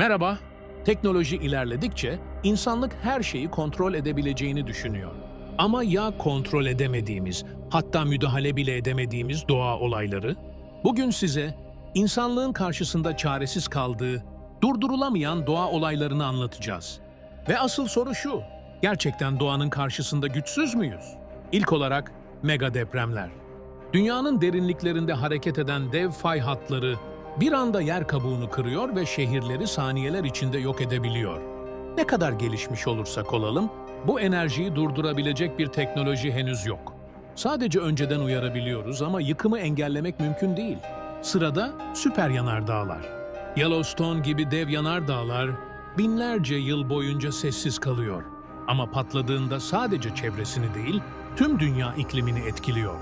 Merhaba. Teknoloji ilerledikçe insanlık her şeyi kontrol edebileceğini düşünüyor. Ama ya kontrol edemediğimiz, hatta müdahale bile edemediğimiz doğa olayları? Bugün size insanlığın karşısında çaresiz kaldığı, durdurulamayan doğa olaylarını anlatacağız. Ve asıl soru şu, gerçekten doğanın karşısında güçsüz müyüz? İlk olarak mega depremler. Dünyanın derinliklerinde hareket eden dev fay hatları bir anda yer kabuğunu kırıyor ve şehirleri saniyeler içinde yok edebiliyor. Ne kadar gelişmiş olursak olalım, bu enerjiyi durdurabilecek bir teknoloji henüz yok. Sadece önceden uyarabiliyoruz ama yıkımı engellemek mümkün değil. Sırada süper yanardağlar. Yellowstone gibi dev yanardağlar binlerce yıl boyunca sessiz kalıyor. Ama patladığında sadece çevresini değil, tüm dünya iklimini etkiliyor.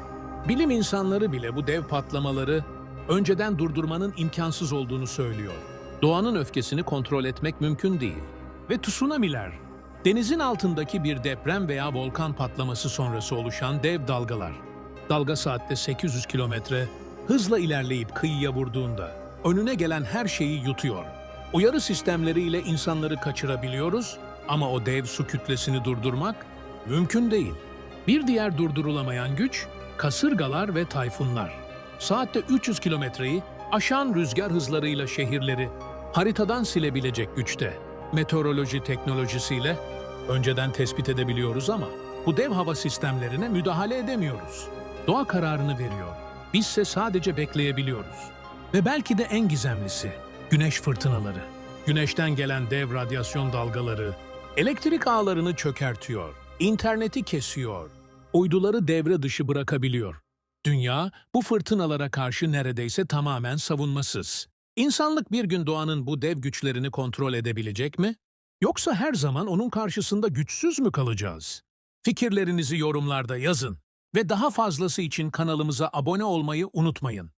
Bilim insanları bile bu dev patlamaları önceden durdurmanın imkansız olduğunu söylüyor. Doğanın öfkesini kontrol etmek mümkün değil. Ve tsunamiler, denizin altındaki bir deprem veya volkan patlaması sonrası oluşan dev dalgalar. Dalga saatte 800 kilometre hızla ilerleyip kıyıya vurduğunda önüne gelen her şeyi yutuyor. Uyarı sistemleriyle insanları kaçırabiliyoruz ama o dev su kütlesini durdurmak mümkün değil. Bir diğer durdurulamayan güç kasırgalar ve tayfunlar. Saatte 300 kilometreyi aşan rüzgar hızlarıyla şehirleri haritadan silebilecek güçte. Meteoroloji teknolojisiyle önceden tespit edebiliyoruz ama bu dev hava sistemlerine müdahale edemiyoruz. Doğa kararını veriyor. Bizse sadece bekleyebiliyoruz. Ve belki de en gizemlisi güneş fırtınaları. Güneşten gelen dev radyasyon dalgaları elektrik ağlarını çökertiyor, interneti kesiyor, uyduları devre dışı bırakabiliyor. Dünya bu fırtınalara karşı neredeyse tamamen savunmasız. İnsanlık bir gün doğanın bu dev güçlerini kontrol edebilecek mi? Yoksa her zaman onun karşısında güçsüz mü kalacağız? Fikirlerinizi yorumlarda yazın ve daha fazlası için kanalımıza abone olmayı unutmayın.